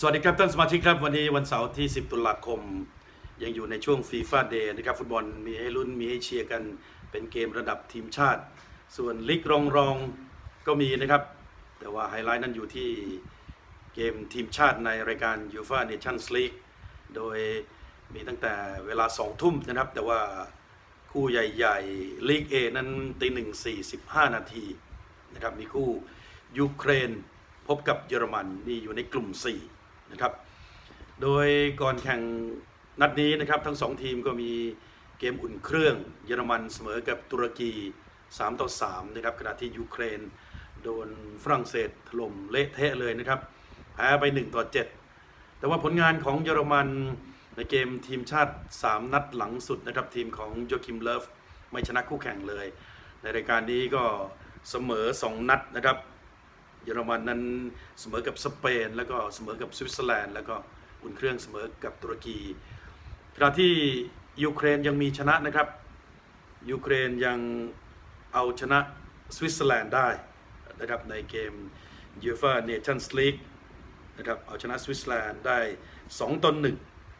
สวัสดีครับท่านสมาชิกครับ วันนี้วันเสาร์ที่ 10 ตุลาคม ยังอยู่ในช่วงฟีฟ่าเดย์นะครับ ฟุตบอลมีให้ลุ้นมีให้เชียร์กันเป็นเกมระดับทีมชาติ ส่วนลีกรองรองๆก็มีนะครับ แต่ว่าไฮไลท์นั้นอยู่ที่เกมทีมชาติในรายการยูฟ a าเนชั่นส์ลีกโดยมีตั้งแต่เวลา 2 ทุ่มนะครับ แต่ว่าคู่ใหญ่ๆลีกเอนั้นตีหนึ่งสี่สิบห้านาทีนะครับมีคู่ยูเครนพบกับเยอรมันนี่อยู่ในกลุ่ม 4 นะครับ โดยก่อนแข่งนัดนี้นะครับทั้งสองทีมก็มีเกมอุ่นเครื่อง เยอรมันเสมอกับตุรกี 3 ต่อ 3 นะครับขณะที่ยูเครน โดนฝรั่งเศสถล่มเละเทะเลยนะครับ แพ้ไป 1 ต่อ 7 แต่ว่าผลงานของเยอรมันในเกมทีมชาติ 3 นัดหลังสุดนะครับ ทีมของโยคิมเลฟไม่ชนะคู่แข่งเลย ในรายการนี้ก็เสมอ 2 นัดนะครับ ยอรมันนั้นเสมอกับสเปน แล้วก็เสมอกับสวิตเซอร์แลนด์แล้วก็อุ่นเครื่องเสมอกับตุรกีขณะที่ยูเครนยังมีชนะนะครับยูเครนยังเอาชนะสวิตเซอร์แลนด์ได้นะครับในเกมยูฟ่าเนชั่นส์ลีกนะครับเอาชนะสวิตเซอร์แลนด์ได้ 2ต่อ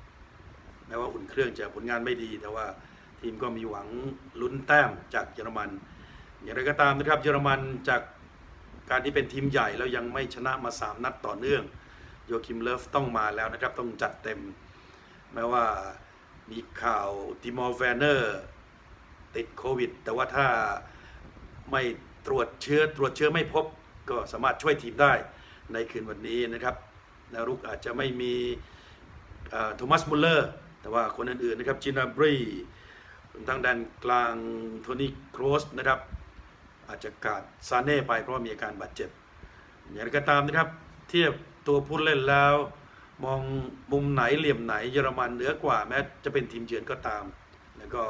1แม้ว่าอุ่นเครื่องจะผลงานไม่ดี แต่ว่าทีมก็มีหวังลุ้นแต้มจากเยอรมัน อย่างไรก็ตามนะครับเยอรมันจาก การที่เป็นทีมใหญ่แล้วยังไม่ชนะมา 3 นัดต่อเนื่องโยคิมเลิฟต้องมาแล้วนะครับ ต้องจัดเต็ม แม้ว่ามีข่าวติมอร์แวนเนอร์ติดโควิด แต่ว่าถ้าไม่ตรวจเชื้อตรวจเชื้อไม่พบก็สามารถช่วยทีมได้ในคืนวันนี้นะครับแนวรุกอาจจะไม่มีโทมัสมุลเลอร์ แต่ว่าคนอื่นๆนะครับจินาบรีทางด้านกลางโทนี่โครสนะครับ อาจจะขาดซาเน่ไปเพราะามีอาการบาดเจ็บ อย่างไรก็ตามนะครับเทียบตัวผู้เล่นแล้ว มองมุมไหนเหลี่ยมไหนเยอรมันเหนือกว่าแม้จะเป็นทีมเยือนก็ตาม แล้วก็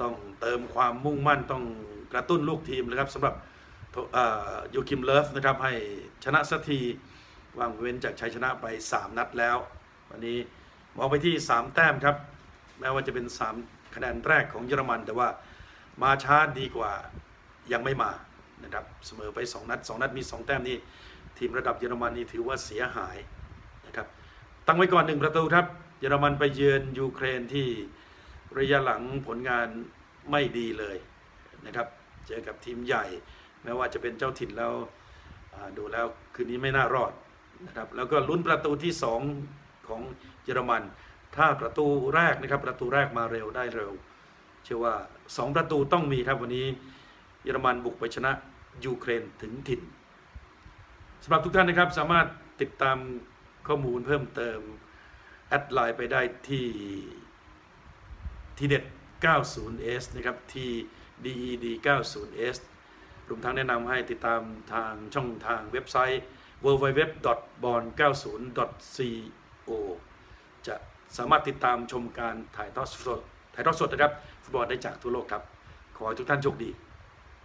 ต้องเติมความมุ่งมั่นต้องกระตุ้นลูกทีมนะครับสำหรับยูคิมเลิฟนะครับให้ชนะสักทีวางเว้นจากชัยชนะไป 3 นัดแล้ว วันนี้มองไปที่ 3 แต้มครับ แม้ว่าจะเป็น 3 คะแนนแรกของเยอรมัน แต่ว่ามาช้าดีกว่า ยังไม่มานะครับเสมอไป 2 นัด 2 นัดมี 2 แต้มนี่ทีมระดับเยอรมันนี่ถือว่าเสียหายนะครับตั้งไว้ก่อนหนึ่งประตูครับเยอรมันไปเยือนยูเครนที่ระยะหลังผลงานไม่ดีเลยนะครับเจอกับทีมใหญ่ แม้ว่าจะเป็นเจ้าถิ่นแล้วดูแล้วคืนนี้ไม่น่ารอดนะครับแล้วก็ลุ้นประตูที่ 2 ของเยอรมัน ถ้าประตูแรกนะครับประตูแรกมาเร็วได้เร็ว เชื่อว่า 2 ประตูต้องมีครับวันนี้ เยอรมันบุกไปชนะยูเครนถึงถิ่นสำหรับทุกท่านนะครับสามารถติดตามข้อมูลเพิ่มเติม แอดไลน์ไปได้ที่ทีเด็ด 90s นะครับที่ DED 90s รวมทั้งแนะนำให้ติดตามทางช่องทางเว็บไซต์ www.bon90.co จะสามารถติดตามชมการถ่ายทอดสดถ่ายทอดสดนะครับฟุตบอลได้จากทั่วโลกครับ ขอให้ทุกท่านโชคดี